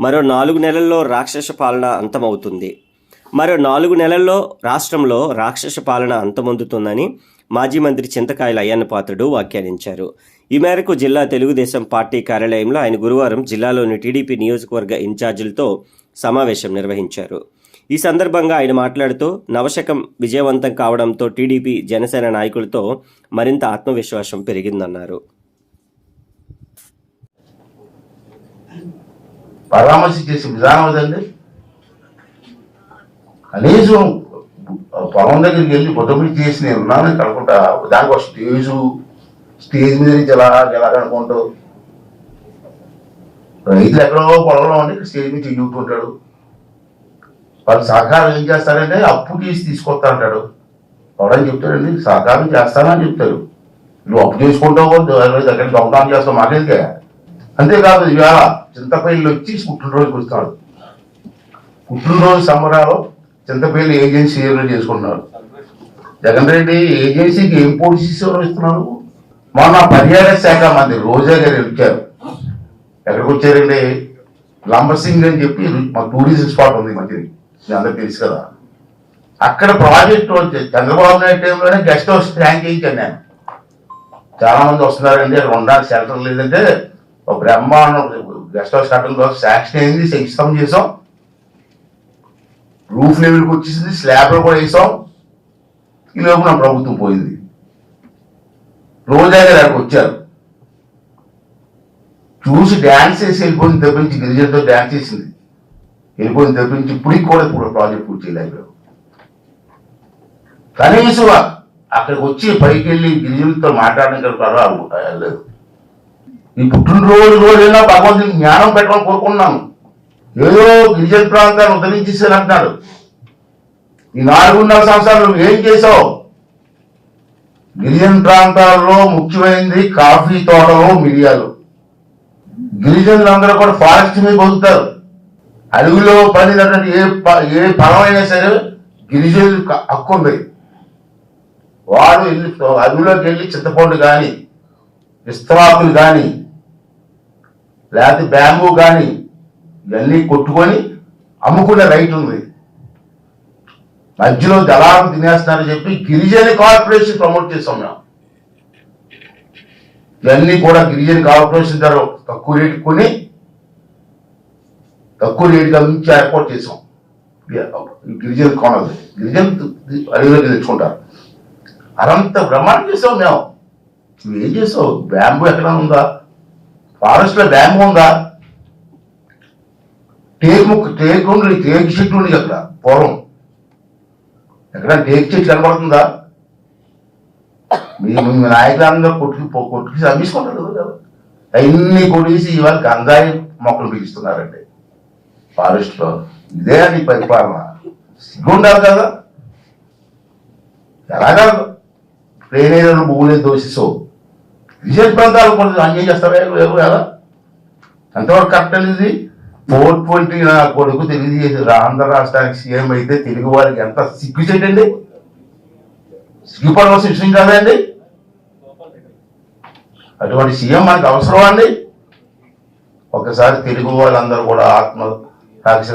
మరో నాలుగు నెలల్లో రాక్షస పాలన అంతమవుతుంది. మరో నాలుగు నెలల్లో రాష్ట్రంలో రాక్షస పాలన అంతమొందుతుందని మాజీ మంత్రి చింతకాయల అయ్యన్న పాత్రుడు వ్యాఖ్యానించారు. ఈ మేరకు జిల్లా తెలుగుదేశం పార్టీ కార్యాలయంలో ఆయన గురువారం జిల్లాలోని టీడీపీ నియోజకవర్గ ఇన్ఛార్జీలతో సమావేశం నిర్వహించారు. ఈ సందర్భంగా ఆయన మాట్లాడుతూ నవశకం విజయవంతం కావడంతో టీడీపీ జనసేన నాయకులతో మరింత ఆత్మవిశ్వాసం పెరిగిందన్నారు. పరామర్శ చేసే విధానం అదండి కనీసం పొలం దగ్గరికి వెళ్ళి పొట్టమిడి చేసి నేను ఉన్నాను కనుకుంటా దానికి ఒక స్టేజు స్టేజ్ మీద నుంచి ఎలా ఎలా కనుకుంటూ రైతులు ఎక్కడో పొలంలో ఉండి స్టేజ్ మీద చెయ్యుకుంటాడు వాళ్ళు సహకారం ఏం చేస్తారంటే అప్పు తీసి తీసుకొస్తా అంటాడు. ఎవడని చెప్తాడండి సహకారం చేస్తానని చెప్తారు. నువ్వు అప్పు చేసుకుంటావు దగ్గర దొంగతనం చేస్తావు మాకేదికే అంతేకాదు ఇవాళ చింతపల్లి వచ్చి పుట్టినరోజుకి వస్తాడు. పుట్టినరోజు సంబరాలు చింతపల్లి ఏజెన్సీ ఏర్పాటు చేసుకుంటున్నారు. జగన్ రెడ్డి ఏజెన్సీకి ఏం పోలీసు ఇస్తున్నారు? మొన్న పర్యాటక శాఖ మంది రోజా గారు వచ్చారు ఎక్కడికి వచ్చారండి? లంబసింగ్ అని చెప్పి మా టూరిజం స్పాట్ ఉంది మంచిది మీ అందరికి తెలుసు కదా. అక్కడ ప్రాజెక్ట్ వచ్చే చంద్రబాబు నాయుడు టైంలోనే గెస్ట్ హౌస్ ట్యాంక్ చేయించాను నేను. చాలా మంది వస్తున్నారండి అక్కడ ఉండాలి షెల్టర్ లేదంటే ఒక బ్రహ్మాండం గెస్ట్ హౌస్ కట్టడం కోసం శాంక్షన్ అయింది శంకుస్థాపన చేసాం. రూఫ్ లెవెల్కి వచ్చేసింది. స్లాబ్లో కూడా వేసాం. ఈ లోపు నా ప్రభుత్వం పోయింది. రోజా గారు అక్కడికి వచ్చారు. చూసి డ్యాన్స్ చేసి వెళ్ళిపోయింది తప్పించి గిరిజనతో డ్యాన్స్ చేసింది. వెళ్ళిపోయింది తప్పించి ఇప్పటికి కూడా ఇప్పుడు ప్రాజెక్ట్ పూర్తి చేయలేదు. కనీసం అక్కడికి వచ్చి పైకి వెళ్ళి గిరిజనతో మాట్లాడడం కూడా లేదు. ఈ పుట్టినరోజు రోజైనా భగవంతుని జ్ఞానం పెట్టాలని కోరుకున్నాను ఏదో గిరిజన ప్రాంతాన్ని ఉద్ధరించేసాను అంటున్నాడు. ఈ నాలుగున్నర సంవత్సరాలు నువ్వు ఏం చేసావు గిరిజన ప్రాంతాల్లో ముఖ్యమైనది కాఫీ తోటలు మిరియాలు. గిరిజనులందరూ కూడా ఫారెస్ట్ మీద పొందుతారు అడవిలో పడినటువంటి ఏ ప- ఏ ఫలమైనా సరే గిరిజనులు హక్కు ఉంది. వాడు వెళ్ళి అడవిలోకి వెళ్ళి చింతపండు కానీ విస్తరాకులు కానీ లేకపోతే బ్యాంబూ కానీ ఇవన్నీ కొట్టుకొని అమ్ముకునే రైట్ ఉంది. మధ్యలో దళాలు తినేస్తున్నారని చెప్పి గిరిజన కార్పొరేషన్ ప్రమోట్ చేస్తాం మేము. ఇవన్నీ కూడా గిరిజన కార్పొరేషన్ ధర తక్కువ రేటు కొని తక్కువ రేటుకి అమ్మించి ఏర్పాటు చేసాం. గిరిజన కొనదు గిరిజన అడవిలోకి తెచ్చుకుంటారు. అరంత బ్రహ్మాండం చేసాం మేము. నువ్వేం ఏం చేసావు? బ్యాంబు ఎక్కడ ఉందా? ఫారెస్ట్లో ఉందా? టేక్ ముక్క టేకు ఉండి టేక్ చెట్టు ఉంది అక్కడ పూర్వం. ఎక్కడ టేక్ చెట్టు కనబడుతుందా? మీ నాయకులందరూ కొట్టుకు పో- కొట్టుకు అమ్మించుకుంటారు అవన్నీ కొట్టేసి ఇవాళ గంజాయి మొక్కలు పీలుస్తున్నారండి ఫారెస్ట్లో ఇదే అండి పరిపాలన. సిగ్గుండాలి కదా. ఎలాగా ప్లేన్ ఏదో భూములే దోషిస్తావు విశేష ప్రాంతాలు కొంచెం అన్యం చేస్తారా ఎవరు కదా ఎంతవరకు కరెక్ట్ అనేది ఫోర్ ట్వంటీ నా కొడుకు తెలియజేసి ఆంధ్ర రాష్ట్రానికి సీఎం అయితే తెలుగు వారికి ఎంత సిగ్గు చేయడండి సిగ్గుపడవలసిన విషయం కాదండి అటువంటి సీఎం మనకు అవసరం అండి? ఒకసారి తెలుగు వాళ్ళందరూ కూడా ఆత్మ సాక్షి